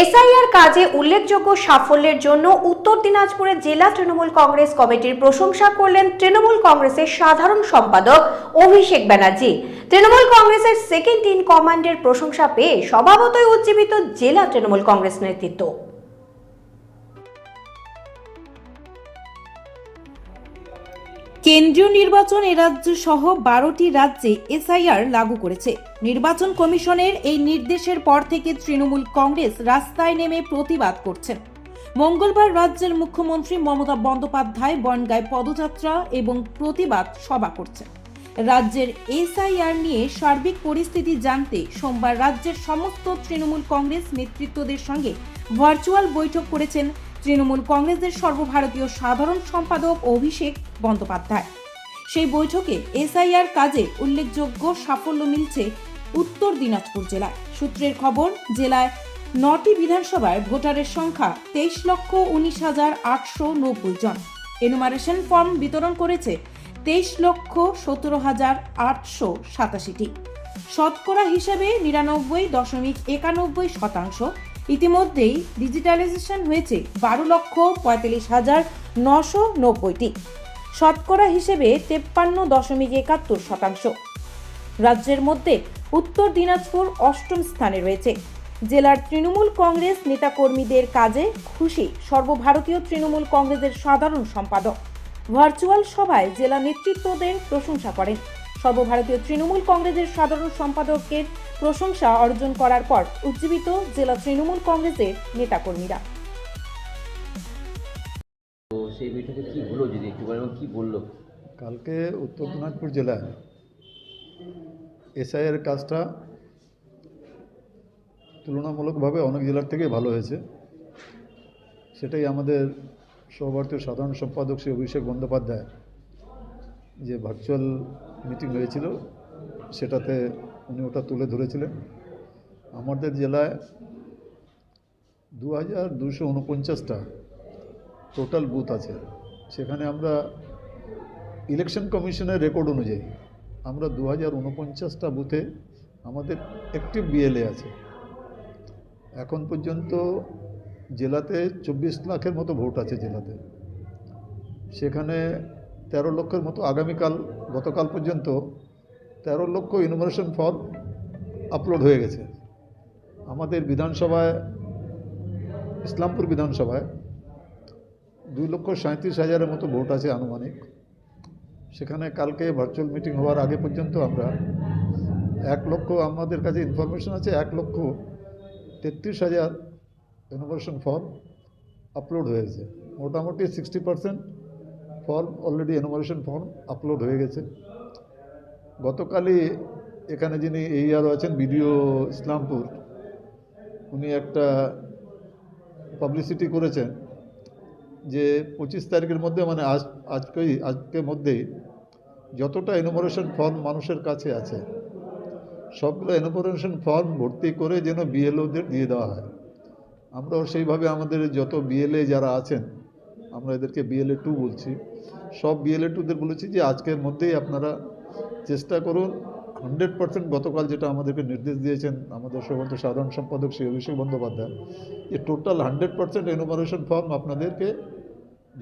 SIR কাজে উল্লেখযোগ্য সাফল্যের জন্য উত্তর দিনাজপুরের জেলা তৃণমূল কংগ্রেস কমিটির প্রশংসা করলেন তৃণমূল কংগ্রেসের সাধারণ সম্পাদক অভিষেক ব্যানার্জি। তৃণমূল কংগ্রেসের সেকেন্ড ইন কমান্ডের প্রশংসা পেয়ে স্বভাবতই উজ্জীবিত জেলা তৃণমূল কংগ্রেস নেতৃত্ব। কেন্দ্রীয় নির্বাচন রাজ্য সহ বারোটি রাজ্যে এসআইআর লাগু করেছে। নির্বাচন কমিশনের এই নির্দেশের পর থেকে তৃণমূল কংগ্রেস রাস্তায় নেমে প্রতিবাদ করছেন মঙ্গলবার রাজ্যের মুখ্যমন্ত্রী মমতা বন্দ্যোপাধ্যায় বনগায় পদযাত্রা এবং প্রতিবাদ সভা করছেন রাজ্যের এসআইআর নিয়ে সার্বিক পরিস্থিতি জানতে সোমবার রাজ্যের সমস্ত তৃণমূল কংগ্রেস নেতৃত্বদের সঙ্গে ভার্চুয়াল বৈঠক করেছেন তৃণমূল কংগ্রেসের সর্বভারতীয় সাধারণ সম্পাদক অভিষেক বন্দ্যোপাধ্যায়। সেই বৈঠকে এসআইআর কাজে উল্লেখযোগ্য সাফল্য মিলছে উত্তর দিনাজপুর জেলায়। সূত্রের খবর, জেলায় নটি বিধানসভায় ভোটারের সংখ্যা তেইশ লক্ষ উনিশ হাজার আটশো নব্বই জন। এনুমারেশন ফর্ম বিতরণ করেছে তেইশ লক্ষ সতেরো হাজার আটশো সাতাশিটি। শতকরা হিসাবে নিরানব্বই দশমিক একানব্বই শতাংশ ইতিমধ্যেই ডিজিটালাইজেশন হয়েছে বারো লক্ষ পঁয়তাল্লিশ হাজার নশো নব্বইটি। শতকরা হিসেবে তেপ্পান্ন দশমিক একাত্তর শতাংশ। রাজ্যের মধ্যে উত্তর দিনাজপুর অষ্টম স্থানে রয়েছে। জেলার তৃণমূল কংগ্রেস নেতাকর্মীদের কাজে খুশি সর্বভারতীয় তৃণমূল কংগ্রেসের সাধারণ সম্পাদক। ভার্চুয়াল সভায় জেলা নেতৃত্বদের প্রশংসা করেন। সর্বভারতীয় তৃণমূল কংগ্রেসের সাধারণ সম্পাদকের প্রশংসা অর্জন করার পর উজ্জীবিত জেলা তৃণমূল কংগ্রেসের নেতাকর্মীরা। তো সেই বৈঠকে কি হলো যদি একটু বলেন কি বলল? কালকে উত্তর দিনাজপুর জেলায় এসআইয়ের কাজটা তুলনামূলকভাবে অনেক জেলার থেকে ভালো হয়েছে। সেটাই আমাদের সর্বভারতীয় সাধারণ সম্পাদক শ্রী অভিষেক বন্দ্যোপাধ্যায় যে ভার্চুয়াল মিটিং হয়েছিল, সেটাতে উনি ওটা তুলে ধরেছিলেন। আমাদের জেলায় দু হাজার দুশো উনপঞ্চাশটা টোটাল বুথ আছে। সেখানে আমরা ইলেকশন কমিশনের রেকর্ড অনুযায়ী আমরা দু হাজার উনপঞ্চাশটা বুথে আমাদের একটি বিএলএ আছে। এখন পর্যন্ত জেলাতে চব্বিশ লাখের মতো ভোট আছে জেলাতে। সেখানে তেরো লক্ষের মতো আগামীকাল, গতকাল পর্যন্ত তেরো লক্ষ ইনোমিনেশন ফর্ম আপলোড হয়ে গেছে। আমাদের বিধানসভায়, ইসলামপুর বিধানসভায় দুই লক্ষ সাঁত্রিশ হাজারের মতো ভোট আছে আনুমানিক। সেখানে কালকে ভার্চুয়াল মিটিং হওয়ার আগে পর্যন্ত আমরা এক লক্ষ, আমাদের কাছে ইনফরমেশন আছে এক লক্ষ তেত্রিশ হাজার ইনোভেশন ফর্ম আপলোড হয়েছে। মোটামুটি sixty percent form already enumeration form upload হয়ে গেছে। গতকালই এখানে যিনি এই আরও আছেন, বিডিও ইসলামপুর, উনি একটা পাবলিসিটি করেছেন যে পঁচিশ তারিখের মধ্যে মানে আজ, আজকেই, আজকের মধ্যেই যতটা এনোমোরেশন ফর্ম মানুষের কাছে আছে, সবগুলো এনোমোরেশন ফর্ম ভর্তি করে যেন বিএলওদের দিয়ে দেওয়া হয়। আমরাও সেইভাবে আমাদের যত বিএলএ যারা আছেন আমরা এদেরকে বিএলএ টু বলছি। সব বিএলএ টুদের বলেছি যে আজকের মধ্যেই আপনারা চেষ্টা করুন হান্ড্রেড পার্সেন্ট গতকাল যেটা আমাদেরকে নির্দেশ দিয়েছেন আমাদের সর্বন্ত সাধারণ সম্পাদক শ্রী অভিষেক বন্দ্যোপাধ্যায়, যে total hundred percent enumeration form আপনাদেরকে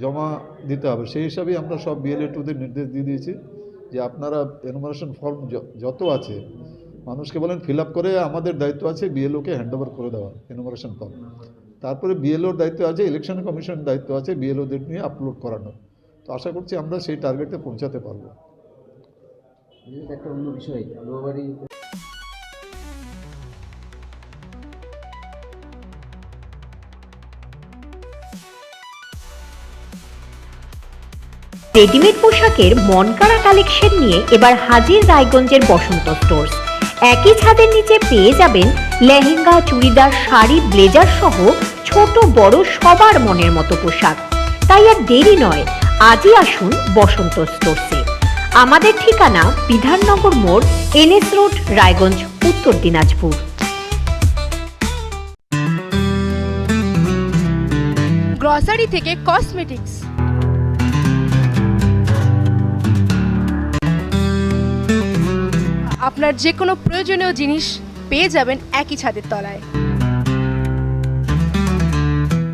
জমা দিতে হবে। সেই হিসাবেই আমরা সব বিএলএ টুদের নির্দেশ দিয়ে দিয়েছি যে আপনারা এনোমারেশন ফর্ম যত আছে, মানুষকে বলেন ফিল করে আমাদের দায়িত্ব আছে বিএলওকে হ্যান্ড ওভার করে দেওয়া এনোমারেশন ফর্ম তারপরে বিএলওর দায়িত্ব আছে ইলেকশন কমিশনের দায়িত্ব আছে বিএলওদের নিয়ে আপলোড করানো। তো আশা করছি আমরা সেই টার্গেটে পৌঁছাতে পারব। একটা অন্য বিষয় রেডিমেড পোশাকের মনকাড়া কালেকশন নিয়ে এবার হাজির রায়গঞ্জের বসন্ত স্টোর্স একই ছাদের নিচে পেয়ে যাবেন লেহেঙ্গা চুড়িদার শাড়ি ব্লেজার সহ ছোট বড় সবার মনের মতো পোশাক। তাই আর দেরি নয়, আজই আসুন বসন্ত স্টোর্সে। আমাদের ঠিকানা বিধাননগর মোড়, এনএস রোড, রায়গঞ্জ, উত্তর দিনাজপুর। গ্রসারি থেকে কসমেটিক্স আপনার যে কোনো প্রয়োজনীয় জিনিস পেয়ে যাবেন একই ছাদের তলায়।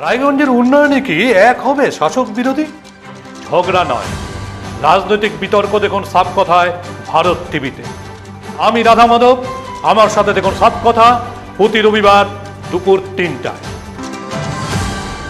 রায়গঞ্জের উন্নয়নে কি এক হবে শাসক বিরোধী? ঝগড়া নয়। রাজনৈতিক বিতর্ক দেখুন সাপ কথায় ভারত টিভিতে। আমি রাধা মাধব, আমার সাথে দেখুন সাপ কথা। প্রতি রবিবার দুপুর তিনটায়।